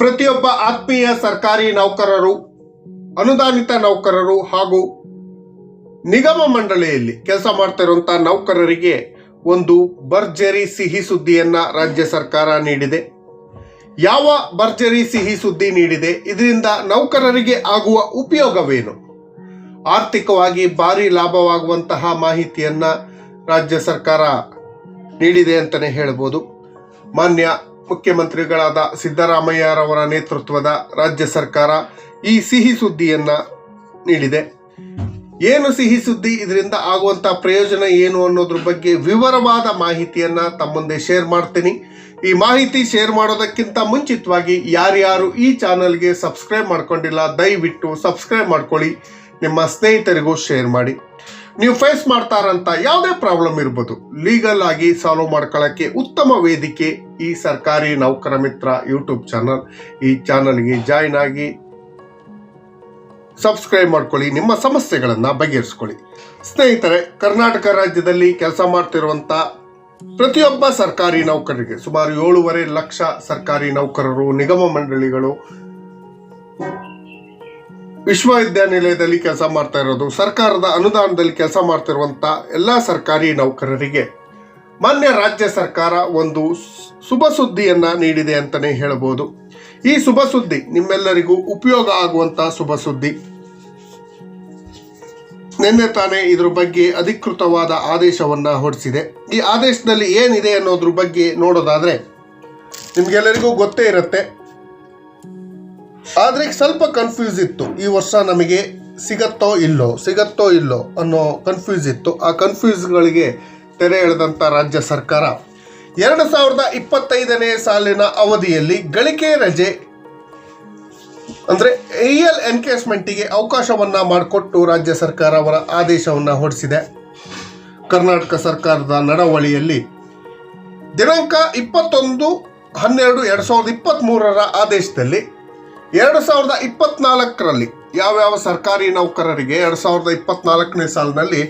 ಪ್ರತಿಯೊಬ್ಬ ಆತ್ಮೀಯ ಸರ್ಕಾರಿ ನೌಕರರು, ಅನುದಾನಿತ ನೌಕರರು ಹಾಗೂ ನಿಗಮ ಮಂಡಳಿಯಲ್ಲಿ ಕೆಲಸ ಮಾಡ್ತಿರುವಂತ ನೌಕರರಿಗೆ ಒಂದು ಭರ್ಜರಿ ಸಿಹಿ ಸುದ್ದಿಯನ್ನ ರಾಜ್ಯ ಸರ್ಕಾರ ನೀಡಿದೆ. ಯಾವ ಭರ್ಜರಿ ಸಿಹಿ ಸುದ್ದಿ ನೀಡಿದೆ? ಇದರಿಂದ ನೌಕರರಿಗೆ ಆಗುವ ಉಪಯೋಗವೇನು? ಆರ್ಥಿಕವಾಗಿ ಭಾರಿ ಲಾಭವಾಗುವಂತಹ ಮಾಹಿತಿಯನ್ನ ರಾಜ್ಯ ಸರ್ಕಾರ ನೀಡಿದೆ ಅಂತಲೇ ಹೇಳ್ಬೋದು. ಮಾನ್ಯ ಮುಖ್ಯಮಂತ್ರಿಗಳಾದ ಸಿದ್ದರಾಮಯ್ಯರವರ ನೇತೃತ್ವದ ರಾಜ್ಯ ಸರ್ಕಾರ ಈ ಸಿಹಿ ಸುದ್ದಿಯನ್ನ ನೀಡಿದೆ. ಏನು ಸಿಹಿ ಸುದ್ದಿ? ಇದರಿಂದ ಆಗುವಂತ ಪ್ರಯೋಜನ ಏನು ಅನ್ನೋದ್ರ ಬಗ್ಗೆ ವಿವರವಾದ ಮಾಹಿತಿಯನ್ನ ತಮ್ಮ ಮುಂದೆ ಶೇರ್ ಮಾಡ್ತೀನಿ. ಈ ಮಾಹಿತಿ ಶೇರ್ ಮಾಡೋದಕ್ಕಿಂತ ಮುಂಚಿತವಾಗಿ ಯಾರ್ಯಾರು ಈ ಚಾನಲ್ಗೆ ಸಬ್ಸ್ಕ್ರೈಬ್ ಮಾಡ್ಕೊಂಡಿಲ್ಲ, ದಯವಿಟ್ಟು ಸಬ್ಸ್ಕ್ರೈಬ್ ಮಾಡ್ಕೊಳ್ಳಿ. ನಿಮ್ಮ ಸ್ನೇಹಿತರಿಗೂ ಶೇರ್ ಮಾಡಿ. ನೀವು ಫೇಸ್ ಮಾಡ್ತಾರಂತ ಯಾವುದೇ ಪ್ರಾಬ್ಲಮ್ ಇರ್ಬೋದು. ಲೀಗಲ್ ಆಗಿ ಸಾಲ್ವ್ ಮಾಡ್ಕೊಳ್ಳೋಕ್ಕೆ ಉತ್ತಮ ವೇದಿಕೆ ಈ ಸರ್ಕಾರಿ ನೌಕರ ಮಿತ್ರ ಯೂಟ್ಯೂಬ್ ಚಾನಲ್ ಈ ಚಾನಲ್ಗೆ ಜಾಯಿನ್ ಆಗಿ ಸಬ್ಸ್ಕ್ರೈಬ್ ಮಾಡ್ಕೊಳ್ಳಿ, ನಿಮ್ಮ ಸಮಸ್ಯೆಗಳನ್ನು ಬಗೆಹರಿಸ್ಕೊಳ್ಳಿ. ಸ್ನೇಹಿತರೆ, ಕರ್ನಾಟಕ ರಾಜ್ಯದಲ್ಲಿ ಕೆಲಸ ಮಾಡ್ತಿರುವಂಥ ಪ್ರತಿಯೊಬ್ಬ ಸರ್ಕಾರಿ ನೌಕರರಿಗೆ ಸುಮಾರು ಏಳೂವರೆ ಲಕ್ಷ ಸರ್ಕಾರಿ ನೌಕರರು, ನಿಗಮ ಮಂಡಳಿಗಳು ವಿಶ್ವವಿದ್ಯಾನಿಲಯದಲ್ಲಿ ಕೆಲಸ ಮಾಡ್ತಾ ಇರೋದು, ಸರ್ಕಾರದ ಅನುದಾನದಲ್ಲಿ ಕೆಲಸ ಮಾಡ್ತಿರುವಂಥ ಎಲ್ಲಾ ಸರ್ಕಾರಿ ನೌಕರರಿಗೆ. ಮಾನ್ಯ ರಾಜ್ಯ ಸರ್ಕಾರ ಒಂದು ಶುಭ ಸುದ್ದಿಯನ್ನ ನೀಡಿದೆ ಅಂತಲೇ ಹೇಳಬಹುದು ಈ ಶುಭ ಸುದ್ದಿ ನಿಮ್ಮೆಲ್ಲರಿಗೂ ಉಪಯೋಗ ಆಗುವಂತ ಶುಭ ಸುದ್ದಿ. ನಿನ್ನೆ ತಾನೇ ಇದ್ರ ಬಗ್ಗೆ ಅಧಿಕೃತವಾದ ಆದೇಶವನ್ನ ಹೊರಡಿಸಿದೆ. ಈ ಆದೇಶದಲ್ಲಿ ಏನಿದೆ ಅನ್ನೋದ್ರ ಬಗ್ಗೆ ನೋಡೋದಾದ್ರೆ, ನಿಮ್ಗೆಲ್ಲರಿಗೂ ಗೊತ್ತೇ ಇರುತ್ತೆ. ಆದ್ರೆ ಸ್ವಲ್ಪ ಕನ್ಫ್ಯೂಸ್ ಇತ್ತು. ಈ ವರ್ಷ ನಮಗೆ ಸಿಗತ್ತೋ ಇಲ್ಲೋ ಸಿಗತ್ತೋ ಇಲ್ಲೋ ಅನ್ನೋ ಕನ್ಫ್ಯೂಸ್ ಇತ್ತು. ಆ ಕನ್ಫ್ಯೂಸ್ಗಳಿಗೆ ತೆರೆ ಎಳೆದಂಥ ರಾಜ್ಯ ಸರ್ಕಾರ ಎರಡು ಸಾವಿರದ ಇಪ್ಪತ್ತೈದನೇ ಸಾಲಿನ ಅವಧಿಯಲ್ಲಿ ಗಳಿಕೆ ರಜೆ, ಅಂದ್ರೆ ಎಲ್ ಎನ್ಕೇಸ್ಮೆಂಟಿಗೆ ಅವಕಾಶವನ್ನ ಮಾಡಿಕೊಟ್ಟು ರಾಜ್ಯ ಸರ್ಕಾರ ಅವರ ಆದೇಶವನ್ನು ಹೊರಡಿಸಿದೆ. ಕರ್ನಾಟಕ ಸರ್ಕಾರದ ನಡವಳಿಯಲ್ಲಿ ದಿನಾಂಕ ಇಪ್ಪತ್ತೊಂದು ಹನ್ನೆರಡು ಎರಡು ಸಾವಿರದ ಇಪ್ಪತ್ತ್ ಮೂರರ ಆದೇಶದಲ್ಲಿ ಎರಡು ಸಾವಿರದ ಇಪ್ಪತ್ನಾಲ್ಕರಲ್ಲಿ ಯಾವ್ಯಾವ ಸರ್ಕಾರಿ ನೌಕರರಿಗೆ ಎರಡು ಸಾವಿರದ ಇಪ್ಪತ್ನಾಲ್ಕನೇ ಸಾಲಿನಲ್ಲಿ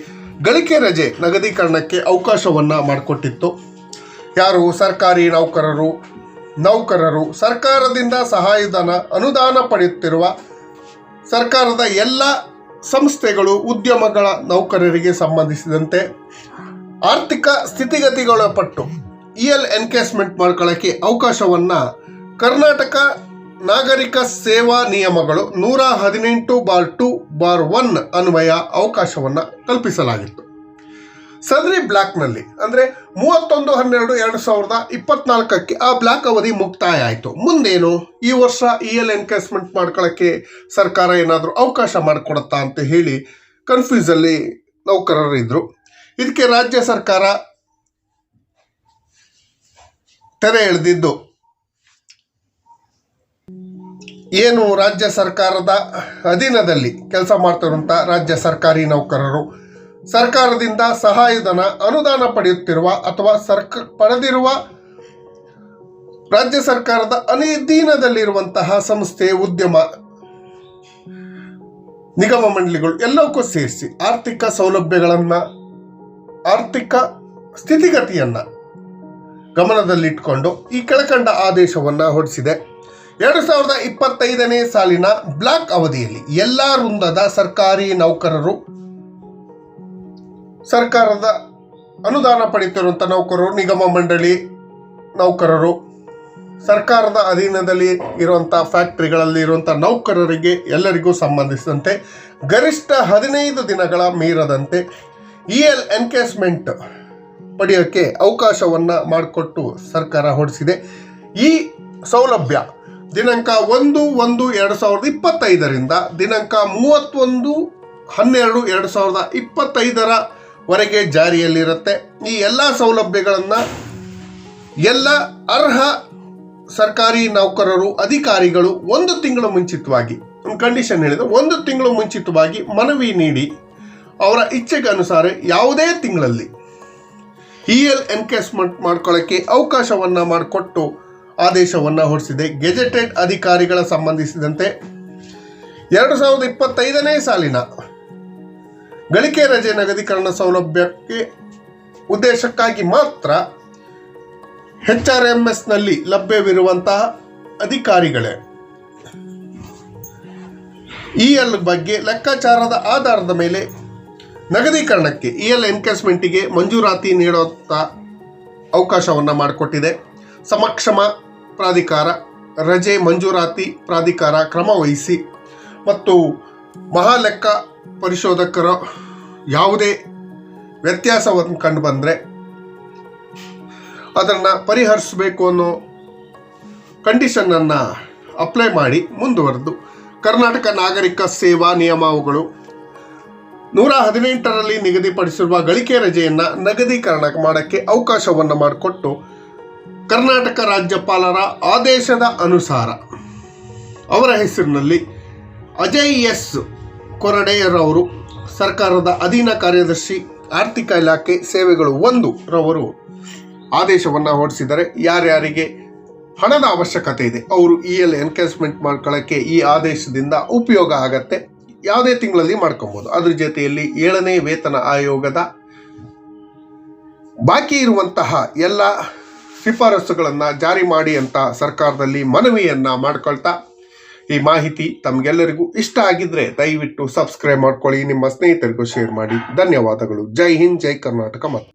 ಗಳಿಕೆ ರಜೆ ನಗದೀಕರಣಕ್ಕೆ ಅವಕಾಶವನ್ನು ಮಾಡಿಕೊಟ್ಟಿತ್ತು? ಯಾರು? ಸರ್ಕಾರಿ ನೌಕರರು ನೌಕರರು, ಸರ್ಕಾರದಿಂದ ಸಹಾಯಧನ ಅನುದಾನ ಪಡೆಯುತ್ತಿರುವ ಸರ್ಕಾರದ ಎಲ್ಲ ಸಂಸ್ಥೆಗಳು, ಉದ್ಯಮಗಳ ನೌಕರರಿಗೆ ಸಂಬಂಧಿಸಿದಂತೆ ಆರ್ಥಿಕ ಸ್ಥಿತಿಗತಿಗಳ ಪಟ್ಟು ಇ ಎಲ್ ಎನ್ಕೇಸ್ಮೆಂಟ್ ಮಾಡ್ಕೊಳ್ಳೋಕ್ಕೆ ಅವಕಾಶವನ್ನು ಕರ್ನಾಟಕ ನಾಗರಿಕ ಸೇವಾ ನಿಯಮಗಳು ನೂರ ಹದಿನೆಂಟು ಬಾರ್ ಟು ಬಾರ್ ಒನ್ ಅನ್ವಯ ಅವಕಾಶವನ್ನು ಕಲ್ಪಿಸಲಾಗಿತ್ತು. ಸದರಿ ಬ್ಲಾಕ್ನಲ್ಲಿ ಅಂದರೆ ಮೂವತ್ತೊಂದು ಹನ್ನೆರಡು ಎರಡು ಸಾವಿರದ ಇಪ್ಪತ್ನಾಲ್ಕಕ್ಕೆ ಆ ಬ್ಲಾಕ್ ಅವಧಿ ಮುಕ್ತಾಯ ಆಯಿತು. ಮುಂದೇನು? ಈ ವರ್ಷ ಇ ಎಲ್ ಎನ್ಕೇಸ್ಮೆಂಟ್ ಮಾಡ್ಕೊಳ್ಳೋಕ್ಕೆ ಸರ್ಕಾರ ಏನಾದರೂ ಅವಕಾಶ ಮಾಡಿಕೊಡುತ್ತಾ ಅಂತ ಹೇಳಿ ಕನ್ಫ್ಯೂಸಲ್ಲಿ ನೌಕರರಿದ್ದರು ಇದಕ್ಕೆ ರಾಜ್ಯ ಸರ್ಕಾರ ತೆರೆ ಎಳೆದಿದ್ದು. ಏನು ರಾಜ್ಯ ಸರ್ಕಾರದ ಅಧೀನದಲ್ಲಿ ಕೆಲಸ ಮಾಡ್ತಿರುವಂಥ ರಾಜ್ಯ ಸರ್ಕಾರಿ ನೌಕರರು, ಸರ್ಕಾರದಿಂದ ಸಹಾಯಧನ ಅನುದಾನ ಪಡೆಯುತ್ತಿರುವ ಅಥವಾ ಸರ್ಕ, ಪಡೆದಿರುವ ರಾಜ್ಯ ಸರ್ಕಾರದ ಅನಿಧೀನದಲ್ಲಿರುವಂತಹ ಸಂಸ್ಥೆ, ಉದ್ಯಮ, ನಿಗಮ ಮಂಡಳಿಗಳು ಎಲ್ಲವಕ್ಕೂ ಸೇರಿಸಿ ಆರ್ಥಿಕ ಸೌಲಭ್ಯಗಳನ್ನು, ಆರ್ಥಿಕ ಸ್ಥಿತಿಗತಿಯನ್ನ ಗಮನದಲ್ಲಿಟ್ಟುಕೊಂಡು ಈ ಕೆಳಕಂಡ ಆದೇಶವನ್ನು ಹೊರಡಿಸಿದೆ. ಎರಡು ಸಾವಿರದ ಇಪ್ಪತ್ತೈದನೇ ಸಾಲಿನ ಬ್ಲಾಕ್ ಅವಧಿಯಲ್ಲಿ ಎಲ್ಲ ವೃಂದದ ಸರ್ಕಾರಿ ನೌಕರರು, ಸರ್ಕಾರದ ಅನುದಾನ ಪಡೆಯುತ್ತಿರುವಂಥ ನೌಕರರು, ನಿಗಮ ಮಂಡಳಿ ನೌಕರರು, ಸರ್ಕಾರದ ಅಧೀನದಲ್ಲಿ ಇರುವಂಥ ಫ್ಯಾಕ್ಟರಿಗಳಲ್ಲಿ ಇರುವಂಥ ನೌಕರರಿಗೆ ಎಲ್ಲರಿಗೂ ಸಂಬಂಧಿಸಿದಂತೆ ಗರಿಷ್ಠ ಹದಿನೈದು ದಿನಗಳ ಮೀರದಂತೆ ಇ ಎಲ್ ಎನ್ಕೇಸ್ಮೆಂಟ್ ಪಡೆಯೋಕ್ಕೆ ಅವಕಾಶವನ್ನು ಮಾಡಿಕೊಟ್ಟು ಸರ್ಕಾರ ಹೊರಡಿಸಿದೆ. ಈ ಸೌಲಭ್ಯ ದಿನಾಂಕ ಒಂದು ಒಂದು, ಎರಡು ಸಾವಿರದ ಇಪ್ಪತ್ತೈದರಿಂದ ದಿನಾಂಕ ಮೂವತ್ತೊಂದು, ಹನ್ನೆರಡು, ಎರಡು ಸಾವಿರದ ಇಪ್ಪತ್ತೈದರವರೆಗೆ ಜಾರಿಯಲ್ಲಿರುತ್ತೆ. ಈ ಎಲ್ಲ ಸೌಲಭ್ಯಗಳನ್ನು ಎಲ್ಲ ಅರ್ಹ ಸರ್ಕಾರಿ ನೌಕರರು, ಅಧಿಕಾರಿಗಳು ಒಂದು ತಿಂಗಳು ಮುಂಚಿತವಾಗಿ ಕಂಡೀಷನ್ ಹೇಳಿದ್ರೆ ಒಂದು ತಿಂಗಳು ಮುಂಚಿತವಾಗಿ ಮನವಿ ನೀಡಿ ಅವರ ಇಚ್ಛೆಗೆ ಅನುಸಾರ ಯಾವುದೇ ತಿಂಗಳಲ್ಲಿ ಇ ಎಲ್ ಎನ್ಕೇಸ್ಮೆಂಟ್ ಮಾಡ್ಕೊಳ್ಳೋಕ್ಕೆ ಅವಕಾಶವನ್ನು ಮಾಡಿಕೊಟ್ಟು ಆದೇಶವನ್ನ ಹೊರಡಿಸಿದೆ. ಗೆಜೆಟೆಡ್ ಅಧಿಕಾರಿಗಳ ಸಂಬಂಧಿಸಿದಂತೆ ಎರಡು ಸಾವಿರದ ಇಪ್ಪತ್ತೈದನೇ ಸಾಲಿನ ಗಳಿಕೆ ರಜೆ ನಗದೀಕರಣ ಸೌಲಭ್ಯಕ್ಕೆ ಉದ್ದೇಶಕ್ಕಾಗಿ ಮಾತ್ರ ಎಚ್ ಆರ್ ಎಂ ಎಸ್ನಲ್ಲಿ ಲಭ್ಯವಿರುವಂತಹ ಅಧಿಕಾರಿಗಳೇ ಇ ಎಲ್ ಬಗ್ಗೆ ಲೆಕ್ಕಾಚಾರದ ಆಧಾರದ ಮೇಲೆ ನಗದೀಕರಣಕ್ಕೆ ಇ ಎಲ್ ಎನ್ಕೇಸ್ಮೆಂಟಿಗೆ ಮಂಜೂರಾತಿ ನೀಡುವಂಥ ಅವಕಾಶವನ್ನು ಮಾಡಿಕೊಟ್ಟಿದೆ. ಸಮಕ್ಷಮ ಪ್ರಾಧಿಕಾರ, ರಜೆ ಮಂಜೂರಾತಿ ಪ್ರಾಧಿಕಾರ ಕ್ರಮ ವಹಿಸಿ ಮತ್ತು ಮಹಾಲೆಕ್ಕ ಪರಿಶೋಧಕರ ಯಾವುದೇ ವ್ಯತ್ಯಾಸವನ್ನು ಕಂಡು ಬಂದರೆ ಅದನ್ನು ಪರಿಹರಿಸಬೇಕು ಅನ್ನೋ ಕಂಡೀಷನನ್ನು ಅಪ್ಲೈ ಮಾಡಿ ಮುಂದುವರೆದು. ಕರ್ನಾಟಕ ನಾಗರಿಕ ಸೇವಾ ನಿಯಮಾವುಗಳು ನೂರ ಹದಿನೆಂಟರಲ್ಲಿ ನಿಗದಿಪಡಿಸಿರುವ ಗಳಿಕೆ ರಜೆಯನ್ನು ನಗದೀಕರಣ ಮಾಡೋಕ್ಕೆ ಅವಕಾಶವನ್ನು ಮಾಡಿಕೊಟ್ಟು ಕರ್ನಾಟಕ ರಾಜ್ಯಪಾಲರ ಆದೇಶದ ಅನುಸಾರ ಅವರ ಹೆಸರಿನಲ್ಲಿ ಅಜಯ್ ಎಸ್ ಕೊರಡೆಯರವರು ಸರ್ಕಾರದ ಅಧೀನ ಕಾರ್ಯದರ್ಶಿ ಆರ್ಥಿಕ ಇಲಾಖೆ ಸೇವೆಗಳು ಒಂದು ರವರು ಆದೇಶವನ್ನು ಹೊರಡಿಸಿದರೆ ಯಾರ್ಯಾರಿಗೆ ಹಣದ ಅವಶ್ಯಕತೆ ಇದೆ? ಅವರು ಇ ಎಲ್ ಎನ್ಕೇಸ್ಮೆಂಟ್ ಮಾಡ್ಕೊಳ್ಳೋಕ್ಕೆ ಈ ಆದೇಶದಿಂದ ಉಪಯೋಗ ಆಗತ್ತೆ? ಯಾವುದೇ ತಿಂಗಳಲ್ಲಿ ಮಾಡ್ಕೊಬೋದು. ಅದ್ರ ಜೊತೆಯಲ್ಲಿ ಏಳನೇ ವೇತನ ಆಯೋಗದ ಬಾಕಿ ಇರುವಂತಹ ಎಲ್ಲ ಶಿಫಾರಸುಗಳನ್ನು ಜಾರಿ ಮಾಡಿ ಅಂತ ಸರ್ಕಾರದಲ್ಲಿ ಮನವಿಯನ್ನು ಮಾಡ್ಕೊಳ್ತಾ ಈ ಮಾಹಿತಿ ತಮಗೆಲ್ಲರಿಗೂ ಇಷ್ಟ ಆಗಿದ್ರೆ ದಯವಿಟ್ಟು ಸಬ್ಸ್ಕ್ರೈಬ್ ಮಾಡ್ಕೊಳ್ಳಿ, ನಿಮ್ಮ ಸ್ನೇಹಿತರಿಗೂ ಶೇರ್ ಮಾಡಿ. ಧನ್ಯವಾದಗಳು. ಜೈ ಹಿಂದ್, ಜೈ ಕರ್ನಾಟಕ ಮತ್ತು